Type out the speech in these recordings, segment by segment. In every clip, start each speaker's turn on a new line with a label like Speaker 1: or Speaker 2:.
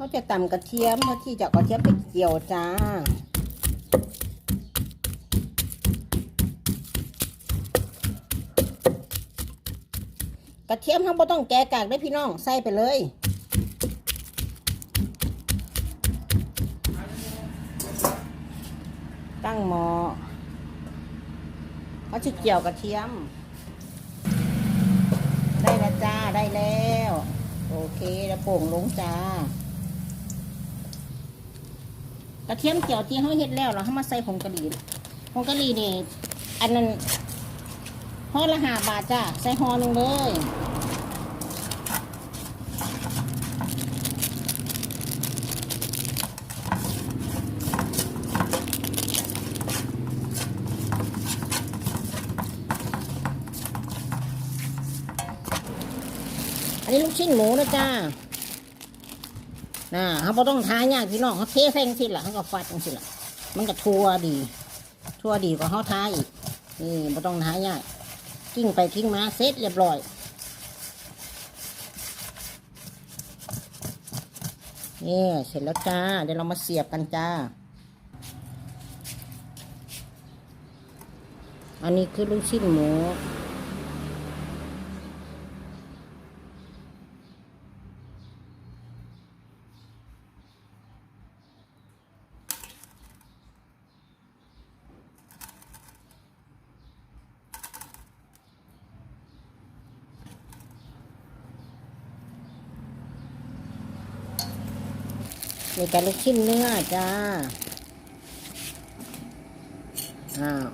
Speaker 1: เขาจะตำกระเทียมเขาที่จะกระเทียมไปเกี่ยวจ้ากระเทียมเขาบ่ต้องแกะกากได้พี่น้องใส่ไปเลย ตั้งหม้อเขาจะเกี่ยวกระเทียม ได้แล้วจ้าได้แล้ว โอเคแล้วโป่งลงจ้า กระเทียมเจียวที่เขาเฮ็ดแล้วเราเขามาใส่ผงกะหรี่ผงกะหรี่นี่ อันนั้นห่อละห้าบาทจ้าใส่ห่อหนึ่งเลยอันนี้ลูกชิ้นหมูนะจ้า นะเขาบ่ต้องทายากพี่น้องเขาเทใส่จังสิล่ะเขาก็ฟัดจังสิล่ะมันก็ทัวดี ทัวดีกว่าเขาทาอีก นี่บ่ต้องทายากกิ้งไปกิ้งมาเสร็จเรียบร้อย นี่เสร็จแล้วจ้า เดี๋ยวเรามาเสียบกันจ้า อันนี้คือลูกชิ้นหมู มีแต่ลูกชิ้นเนื้อจ้า อ้าว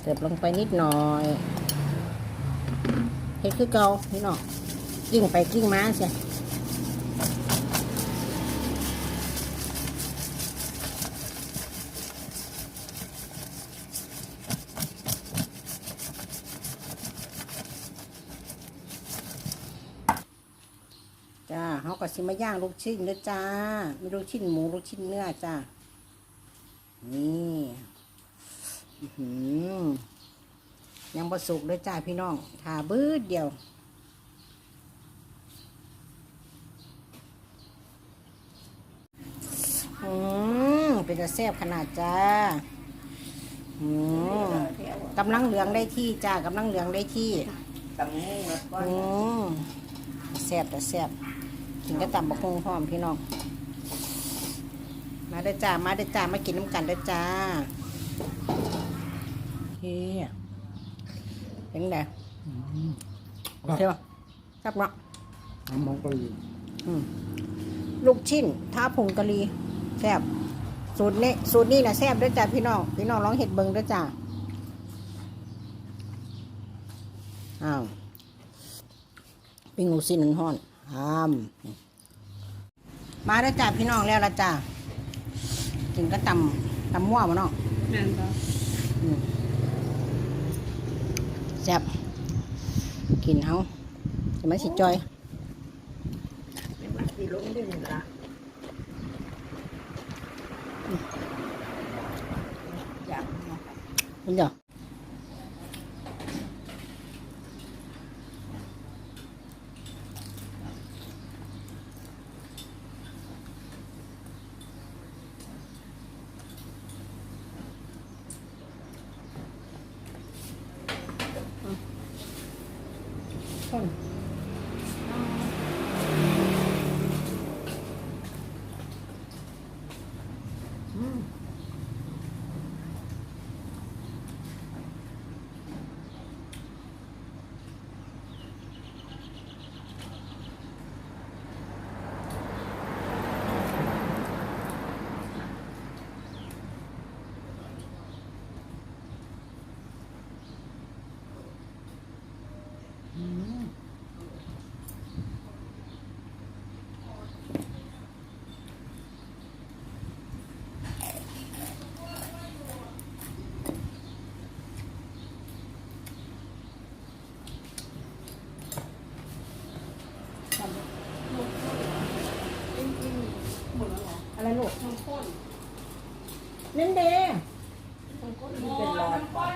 Speaker 1: เสิร์ฟลงไปนิดหน่อยเห็ดคือเกาพี่น้องกิ้งไปกิ้งมาใช่ เขาก็สิมาย่างลูกชิ้นเด้อจ้ามีลูกชิ้นหมูลูกชิ้นเนื้อจ้านี่อื้อหือยังประสุกเลยจ้าพี่น้องทาบืดเดียวอืมเป็นจะแซ่บขนาดจ้าอืมกำลังเหลืองได้ที่จ้ากำลังเหลืองได้ที่
Speaker 2: ตำงูนะก้อน
Speaker 1: อืมแซ่บแต่แซ่บ กินก็ตำบะคงพร้อมพี่น้อง มาเด้อจ้า มาเด้อจ้า มากินน้ำกันเด้อจ้าเฮียเป็นไงใช่ปะครับเนาะ
Speaker 2: น้ำมันก็อยู่
Speaker 1: อืมลูกชิ้นท้าผงกะหรี่แซ่บสูตรนี้สูตรนี้นะแซ่บเด้อจ้าพี่น้อง พี่น้องลองเห็ดเบิงเด้อจ้าอ้าวปิ้งลูกชิ้นนั่นฮ้อน อ้ามมาแล้วจ้าพี่น้องแล้วละจ้ากินก็ตำตำมั่วมาเนาะ
Speaker 3: แม่นบ่
Speaker 1: อืมแซ่บกินเฮาจะไม่สิจอย
Speaker 2: ไม่มาที่ลงได้หนึ่งละอยากมา
Speaker 1: มันเดี๋ยวคนอืม อะไรลูก
Speaker 3: น้ำข้น
Speaker 1: นั่นเด้
Speaker 3: น้ำข้น
Speaker 2: เป็นหลอด
Speaker 3: น้ำข้น